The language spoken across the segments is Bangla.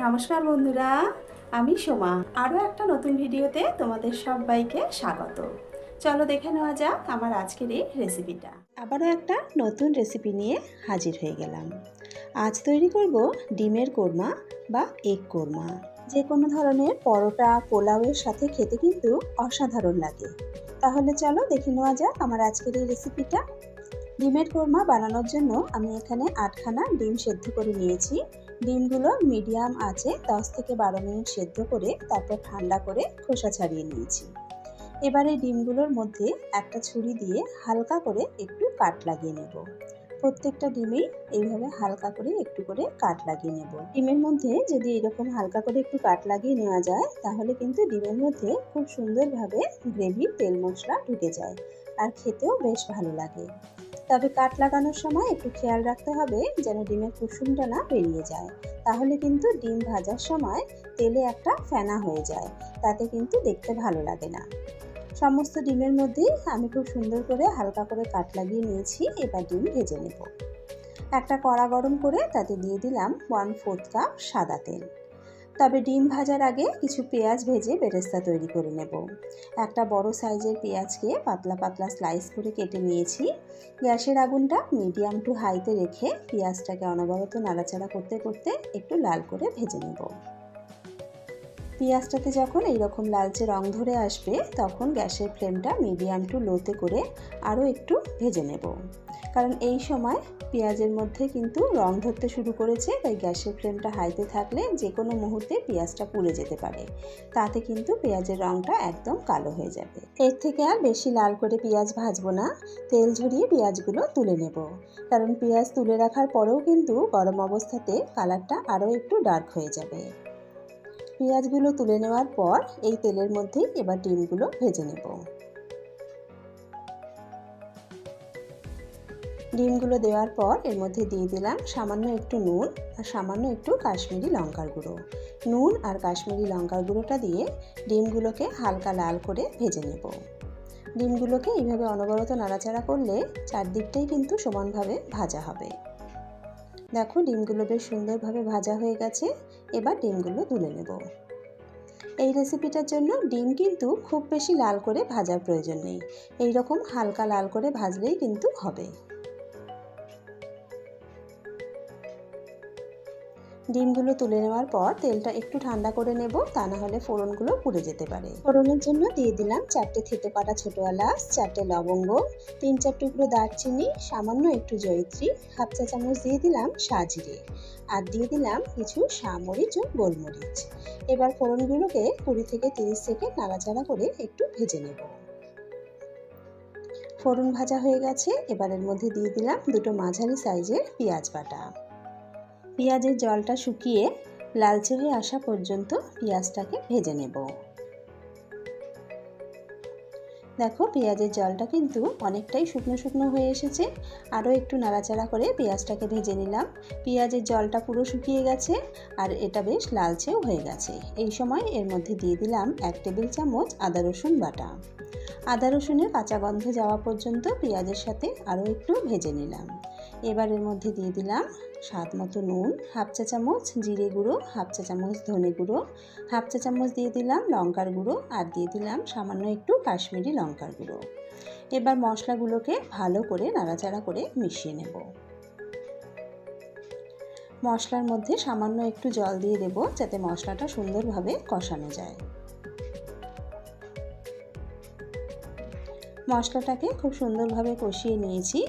নমস্কার বন্ধুরা, আমি সোমা। আরও একটা নতুন ভিডিওতে তোমাদের সবাইকে স্বাগত। চলো দেখে নেওয়া যাক আমার আজকের এই রেসিপিটা আবারও একটা নতুন রেসিপি নিয়ে হাজির হয়ে গেলাম। আজ তৈরি করব ডিমের কোরমা বা এগ কোরমা। যে কোনো ধরনের পরোটা, পোলাওয়ের সাথে খেতে কিন্তু অসাধারণ লাগে। তাহলে চলো দেখে নেওয়া যাক আমার আজকের এই রেসিপিটা ডিমের কোরমা বানানোর জন্য আমি এখানে আটখানা ডিম সেদ্ধ করে নিয়েছি। ডিমগুলো মিডিয়াম আছে দশ থেকে বারো মিনিট সেদ্ধ করে তারপর ঠান্ডা করে খোসা ছাড়িয়ে নিয়েছি। এবারে ডিমগুলোর মধ্যে একটা ছুরি দিয়ে হালকা করে একটু কাট লাগিয়ে নেব। প্রত্যেকটা ডিমেই এইভাবে হালকা করে একটু করে কাট লাগিয়ে নেব। ডিমের মধ্যে যদি এরকম হালকা করে একটু কাট লাগিয়ে নেওয়া যায়, তাহলে কিন্তু ডিমের মধ্যে খুব সুন্দরভাবে গ্রেভি, তেল মশলা ঢুকে যায়। আর খেতেও বেশ ভালো লাগে। তবে কাট লাগানোর সময় একটু খেয়াল রাখতে হবে যেন ডিমের কুসুমটা না বেরিয়ে যায়। তাহলে কিন্তু ডিম ভাজার সময় তেলে একটা ফেনা হয়ে যায়। তাতে কিন্তু দেখতে ভালো লাগে না। সমস্ত ডিমের মধ্যেই আমি খুব সুন্দর করে হালকা করে কাট লাগিয়ে নিয়েছি, এবার ডিম ভেজে নেব। একটা কড়া গরম করে তাতে দিয়ে দিলাম ওয়ান ফোর্থ কাপ সাদা তেল। তবে ডিম ভাজার আগে কিছু পেঁয়াজ ভেজে বেরেস্তা তৈরি করে নেব। একটা বড় সাইজের পেঁয়াজকে পাতলা পাতলা স্লাইস করে কেটে নিয়েছি। গ্যাসের আগুনটা মিডিয়াম টু হাইতে রেখে পেঁয়াজটাকে অনবরত নাড়াচাড়া করতে করতে একটু লাল করে ভেজে নেব। পেঁয়াজটাতে যখন এইরকম লালচে রং ধরে আসবে, তখন গ্যাসের ফ্লেমটা মিডিয়াম টু লোতে করে আরও একটু ভেজে নেব। কারণ এই সময় পেঁয়াজের মধ্যে কিন্তু রং ধরতে শুরু করেছে, তাই গ্যাসের ফ্লেমটা হাইতে থাকলে যে কোনো মুহূর্তে পেঁয়াজটা পুড়ে যেতে পারে। তাতে কিন্তু পেঁয়াজের রংটা একদম কালো হয়ে যাবে। এর থেকে আর বেশি লাল করে পেঁয়াজ ভাজবো না, তেল ঝরিয়ে পেঁয়াজগুলো তুলে নেব। কারণ পেঁয়াজ তুলে রাখার পরেও কিন্তু গরম অবস্থাতে কালারটা আরও একটু ডার্ক হয়ে যাবে। পেঁয়াজগুলো তুলে নেওয়ার পর এই তেলের মধ্যেই এবার ডিমগুলো ভেজে নেব। ডিমগুলো দেওয়ার পর এর মধ্যে দিয়ে দিলাম সামান্য একটু নুন আর সামান্য একটু কাশ্মীরি লঙ্কার গুঁড়ো। নুন আর কাশ্মীরি লঙ্কার গুঁড়োটা দিয়ে ডিমগুলোকে হালকা লাল করে ভেজে নেব। ডিমগুলোকে এইভাবে অনবরত নাড়াচাড়া করলে চারদিকটাই কিন্তু সমানভাবে ভাজা হবে। দেখো ডিমগুলো বেশ সুন্দরভাবে ভাজা হয়ে গেছে, এবার ডিমগুলো তুলে নেব। এই রেসিপিটার জন্য ডিম কিন্তু খুব বেশি লাল করে ভাজার প্রয়োজন নেই। এই রকম হালকা লাল করে ভাজলেই কিন্তু হবে। ডিমগুলো তুলে নেওয়ার পর তেলটা একটু ঠান্ডা করে নেব, তা না হলে ফোড়নগুলো পুড়ে যেতে পারে। ফোড়নের জন্য দিয়ে দিলাম চারটে থেতে পাটা ছোটো এলাচ, চারটে লবঙ্গ তিন চার টুকরো দারচিনি, সামান্য একটু জয়িত্রী, হাফ চা চামচ দিয়ে দিলাম সাজিরে, আর দিয়ে দিলাম কিছু সামরিচ ও গোলমরিচ। এবার ফোড়নগুলোকে কুড়ি থেকে তিরিশ সেকেন্ড নাড়াচাড়া করে একটু ভেজে নেব। ফোড়ন ভাজা হয়ে গেছে, এবার এর মধ্যে দিয়ে দিলাম দুটো মাঝারি সাইজের পেঁয়াজ বাটা। পেঁয়াজের জলটা শুকিয়ে লালচে হয়ে আসা পর্যন্ত পেঁয়াজটাকে ভেজে নেব। দেখো, পেঁয়াজের জলটা কিন্তু অনেকটাই শুকনো শুকনো হয়ে এসেছে। আরও একটু নাড়াচাড়া করে পেঁয়াজটাকে ভেজে নিলাম। পেঁয়াজের জলটা পুরো শুকিয়ে গেছে আর এটা বেশ লালচেও হয়ে গেছে। এই সময় এর মধ্যে দিয়ে দিলাম এক টেবিল চামচ আদা রসুন বাটা। আদা রসুনের কাঁচা গন্ধ যাওয়া পর্যন্ত পেঁয়াজের সাথে আরও একটু ভেজে নিলাম। এবার এর মধ্যে দিয়ে দিলাম স্বাদ মতো নুন, হাফ চা চামচ জিরে গুঁড়ো, হাফ চা চামচ ধনে গুঁড়ো, হাফ চা চামচ দিয়ে দিলাম লঙ্কার গুঁড়ো আর দিয়ে দিলাম সামান্য একটু কাশ্মীরি লঙ্কার গুঁড়ো। এবার মশলাগুলোকে ভালো করে নাড়াচাড়া করে মিশিয়ে নেব। মশলার মধ্যে সামান্য একটু জল দিয়ে দেব যাতে মশলাটা সুন্দরভাবে কষানো যায়। মশলাটাকে খুব সুন্দরভাবে কষিয়ে নিয়েছি।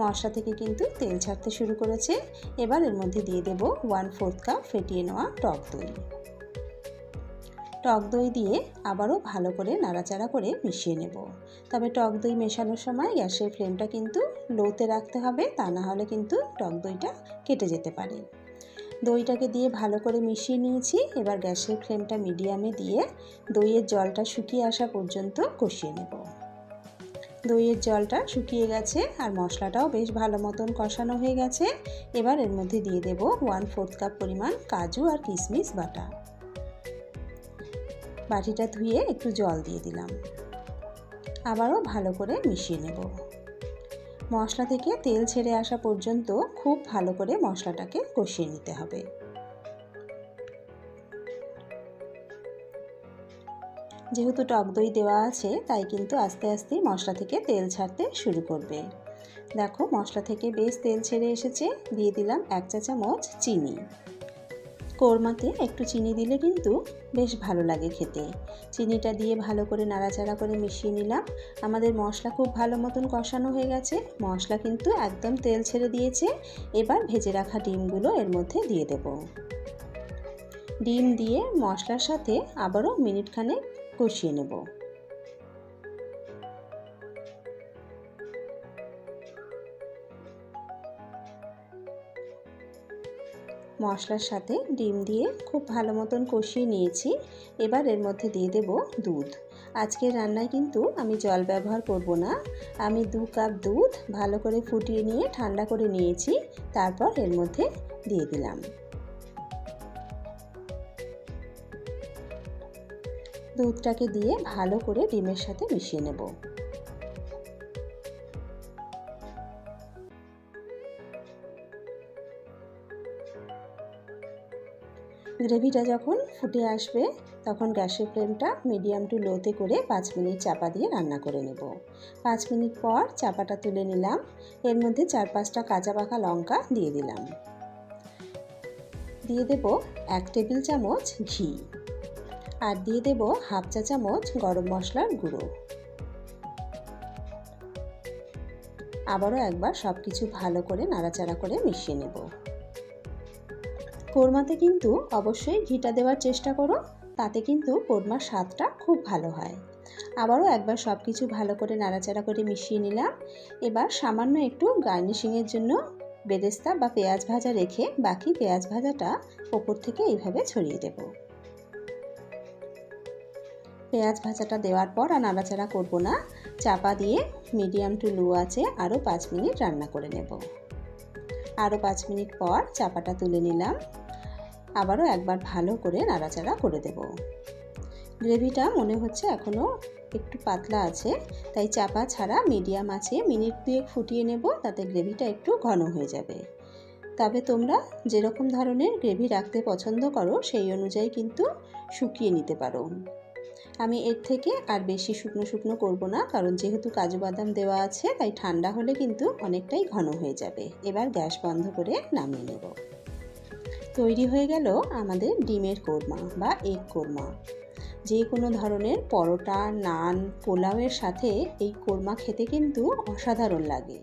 মশলা থেকে কিন্তু তেল ছাড়তে শুরু করেছে। এবার এর মধ্যে দিয়ে দেব ওয়ান ফোর্থ কাপ ফেটিয়ে নেওয়া টক দই। টক দই দিয়ে আবারও ভালো করে নাড়াচাড়া করে মিশিয়ে নেব। তবে টক দই মেশানোর সময় গ্যাসের ফ্লেমটা কিন্তু লোতে রাখতে হবে, তা না হলে কিন্তু টক দইটা কেটে যেতে পারে। দইটাকে দিয়ে ভালো করে মিশিয়ে নিয়েছি। এবার গ্যাসের ফ্লেমটা মিডিয়ামে দিয়ে দইয়ের জলটা শুকিয়ে আসা পর্যন্ত কষিয়ে নেব। দইয়ের জলটা শুকিয়ে গেছে আর মশলাটাও বেশ ভালো মতন কষানো হয়ে গেছে। এবার এর মধ্যে দিয়ে দেব ওয়ান ফোর্থ কাপ পরিমাণ কাজু আর কিশমিশ বাটা। বাটিটা ধুয়ে একটু জল দিয়ে দিলাম। আবারও ভালো করে মিশিয়ে নেব। মশলা থেকে তেল ছেড়ে আসা পর্যন্ত খুব ভালো করে মশলাটাকে কষিয়ে নিতে হবে। যেহেতু টক দই দেওয়া আছে, তাই কিন্তু আস্তে আস্তে মশলা থেকে তেল ছাড়তে শুরু করবে। দেখো, মশলা থেকে বেশ তেল ছেড়ে এসেছে। দিয়ে দিলাম এক চা চামচ চিনি। কোরমাতে একটু চিনি দিলে কিন্তু বেশ ভালো লাগে খেতে। চিনিটা দিয়ে ভালো করে নাড়াচাড়া করে মিশিয়ে নিলাম। আমাদের মশলা খুব ভালো মতন কষানো হয়ে গেছে। মশলা কিন্তু একদম তেল ছেড়ে দিয়েছে। এবার ভেজে রাখা ডিমগুলো এর মধ্যে দিয়ে দেব। ডিম দিয়ে মশলার সাথে আবারও মিনিটখানে কষিয়ে নেব। মশলার সাথে ডিম দিয়ে খুব ভালো মতন কষিয়ে নিয়েছি। এবার এর মধ্যে দিয়ে দেব দুধ। আজকের রান্নায় কিন্তু আমি জল ব্যবহার করব না। আমি দু কাপ দুধ ভালো করে ফুটিয়ে নিয়ে ঠান্ডা করে নিয়েছি। তারপর এর মধ্যে দিয়ে দিলাম। দুধটাকে দিয়ে ভালো করে ডিমের সাথে মিশিয়ে নেব। গ্রেভিটা যখন ফুটে আসবে, তখন গ্যাসের ফ্লেমটা মিডিয়াম টু লোতে করে পাঁচ মিনিট চাপা দিয়ে রান্না করে নেব। পাঁচ মিনিট পর চাপাটা তুলে নিলাম। এর মধ্যে চার পাঁচটা কাঁচা পাকা লঙ্কা দিয়ে দিলাম। দিয়ে দেব এক টেবিল চামচ ঘি। আর দিয়ে দেব হাফ চা চামচ গরম মশলার গুঁড়ো। আবারও একবার সব কিছু ভালো করে নাড়াচাড়া করে মিশিয়ে নেব। কোরমাতে কিন্তু অবশ্যই ঘিটা দেওয়ার চেষ্টা করো, তাতে কিন্তু কোরমার স্বাদটা খুব ভালো হয়। আবারও একবার সব কিছু ভালো করে নাড়াচাড়া করে মিশিয়ে নিলাম। এবার সামান্য একটু গার্নিশিংয়ের জন্য বেরেস্তা বা পেঁয়াজ ভাজা রেখে বাকি পেঁয়াজ ভাজাটা ওপর থেকে এইভাবে ছড়িয়ে দেব। পেঁয়াজ ভাজাটা দেওয়ার পর আর নাড়াচাড়া করব না। চাপা দিয়ে মিডিয়াম টু লো আছে আরও পাঁচ মিনিট রান্না করে নেব। আরও পাঁচ মিনিট পর চাপাটা তুলে নিলাম। আবারও একবার ভালো করে নাড়াচাড়া করে দেব। গ্রেভিটা মনে হচ্ছে এখনও একটু পাতলা আছে, তাই চাপা ছাড়া মিডিয়াম আছে, মিনিট দুয়েক ফুটিয়ে নেব, তাতে গ্রেভিটা একটু ঘন হয়ে যাবে। তবে তোমরা যেরকম ধরনের গ্রেভি রাখতে পছন্দ করো, সেই অনুযায়ী কিন্তু শুকিয়ে নিতে পারো। আমি এর থেকে আর বেশি শুকনো শুকনো করব না, কারণ যেহেতু কাজু বাদাম দেওয়া আছে, তাই ঠান্ডা হলে কিন্তু অনেকটাই ঘন হয়ে যাবে। এবার গ্যাস বন্ধ করে নামিয়ে নেব। তৈরি হয়ে গেল আমাদের ডিমের কোরমা বা এগ কোরমা। যে কোনো ধরনের পরোটা, নান, পোলাওয়ের সাথে এই কোরমা খেতে কিন্তু অসাধারণ লাগে।